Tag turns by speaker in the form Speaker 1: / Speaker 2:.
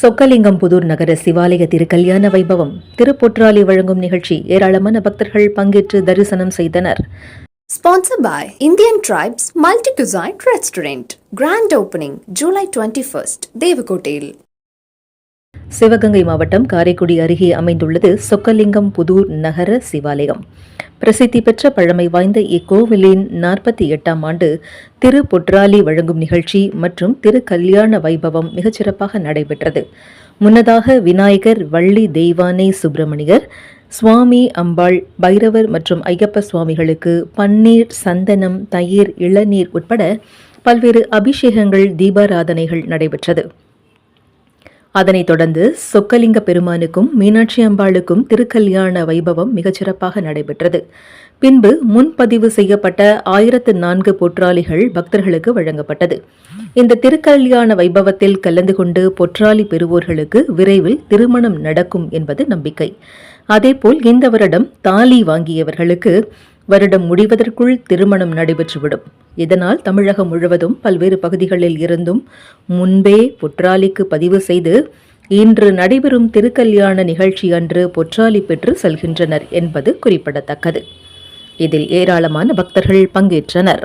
Speaker 1: சொக்கலிங்கம் புதூர் நகர சிவாலய திருக்கல்யாண வைபவம் திருப்பொற்றாலி வழங்கும் நிகழ்ச்சி ஏராளமான பக்தர்கள் பங்கேற்று தரிசனம் செய்தனர்
Speaker 2: Sponsored by Indian Tribes Multi Cuisine Restaurant. Grand opening July 21st, Devakotel.
Speaker 1: Sivaganga மாவட்டம் காரைக்குடி அருகே அமைந்துள்ளது சொக்கலிங்கம் புதூர் நகர சிவாலயம் பிரசித்தி பெற்ற பழமை வாய்ந்த இக்கோவிலின் நாற்பத்தி எட்டாம் ஆண்டு திரு பொற்றாலி வழங்கும் நிகழ்ச்சி மற்றும் திரு கல்யாண வைபவம் மிகச்சிறப்பாக நடைபெற்றது. முன்னதாக விநாயகர் வள்ளி தெய்வானை சுப்பிரமணியர் சுவாமி அம்பாள் பைரவர் மற்றும் ஐயப்ப சுவாமிகளுக்கு பன்னீர் சந்தனம் தயிர் இளநீர் உட்பட பல்வேறு அபிஷேகங்கள் தீபாராதனைகள் நடைபெற்றது. அதனைத் தொடர்ந்து சொக்கலிங்க பெருமானுக்கும் மீனாட்சி அம்பாளுக்கும் திருக்கல்யாண வைபவம் மிகச்சிறப்பாக நடைபெற்றது. பின்பு முன்பதிவு செய்யப்பட்ட ஆயிரத்து நான்கு பொற்றாளிகள் பக்தர்களுக்கு வழங்கப்பட்டது. இந்த திருக்கல்யாண வைபவத்தில் கலந்து கொண்டு பொற்றாளி பெறுவோர்களுக்கு விரைவில் திருமணம் நடக்கும் என்பது நம்பிக்கை. அதேபோல் இந்த வருடம் தாலி வாங்கியவர்களுக்கு வருடம் முடிவதற்குள் திருமணம் நடைபெற்றுவிடும். இதனால் தமிழகம் முழுவதும் பல்வேறு பகுதிகளில் இருந்தும் முன்பே பொற்றாலிக்கு பதிவு செய்து இன்று நடைபெறும் திருக்கல்யாண நிகழ்ச்சி அன்று பொற்றாலி பெற்று செல்கின்றனர் என்பது குறிப்பிடத்தக்கது. இதில் ஏராளமான பக்தர்கள் பங்கேற்றனர்.